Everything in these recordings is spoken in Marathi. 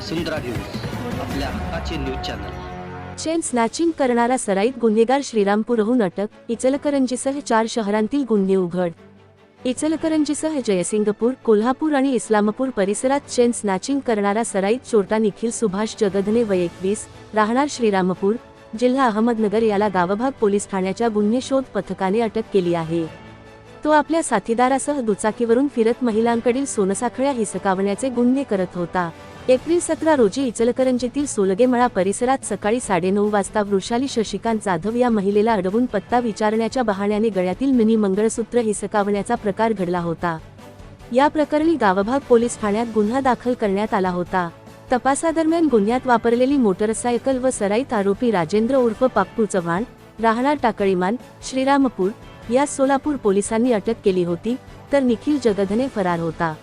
वसुंधरा न्यूज आपल्या हक्काचे न्यूज चॅनल. चेन स्नॅचिंग करणारा सराईत गुन्हेगार श्रीरामपूरहून अटक इचलकरंजीसह चार शहरांतील गुन्हे उघड. इचलकरंजीसह जयसिंगपूर कोल्हापूर आणि इस्लामपूर परिसरात चेन स्नॅचिंग करणारा सराईत चोरटा निखिल सुभाष जगधने वय एकवीस राहणार श्रीरामपूर जिल्हा अहमदनगर याला गावभाग पोलीस ठाण्याच्या गुन्हे शोध पथकाने अटक केली आहे. तो आपल्या साथीदारासह दुचाकीवरून फिरत महिलांकडील सोनसाखळ्या हिसकावण्याचे गुन्हे करत होता. एप्रिल सतरा रोजी इचलकरंजीतील सोलगेमळा परिसरात सकाळी साडेनऊ वाजता वृषाली शशिकांत जाधव या महिलेला अडवून पत्ता विचारण्याच्या बहाण्याने गळ्यातील मिनी मंगळसूत्र हिसकावण्याचा प्रकार घडला होता. या प्रकरणी गावभाग पोलीस ठाण्यात गुन्हा दाखल करण्यात आला होता. तपासादरम्यान गुन्ह्यात वापरलेली मोटरसायकल व सराईत आरोपी राजेंद्र उर्फ पाप्पू चव्हाण राहणार टाकळीमान श्रीरामपूर या सोलापूर पोलिसांनी अटक केली होती तर निखिल जगधने फरार होता.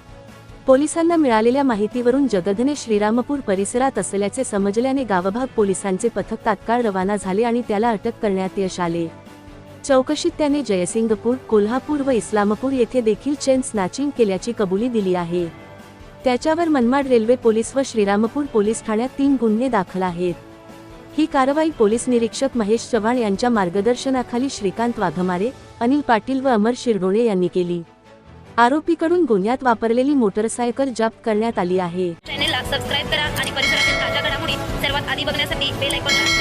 पोलिसांना मिळालेल्या माहितीवरून जगधने श्रीरामपूर परिसरात असल्याचे समजल्याने गावभाग पोलिसांचे पथक तात्काळ रवाना झाले आणि त्याला अटक करण्यात यश आले. चौकशीत त्याने जयसिंगपूर कोल्हापूर व इस्लामपूर येथे देखील चेन स्नॅचिंग केल्याची कबुली दिली आहे. त्याच्यावर मनमाड रेल्वे पोलीस व श्रीरामपूर पोलीस ठाण्यात तीन गुन्हे दाखल आहेत. ही कारवाई पोलीस निरीक्षक महेश चव्हाण यांच्या मार्गदर्शनाखाली श्रीकांत वाघमारे अनिल पाटील व अमर शिरडोळे यांनी केली. आरोपीकडून गुन्ह्यात वापरलेली मोटरसायकल जप्त करण्यात आली आहे. चॅनेलला सबस्क्राईब करा आणि परिसरातील ताज्या घडामोडी सर्वात आधी बघण्यासाठी बेल आयकॉनला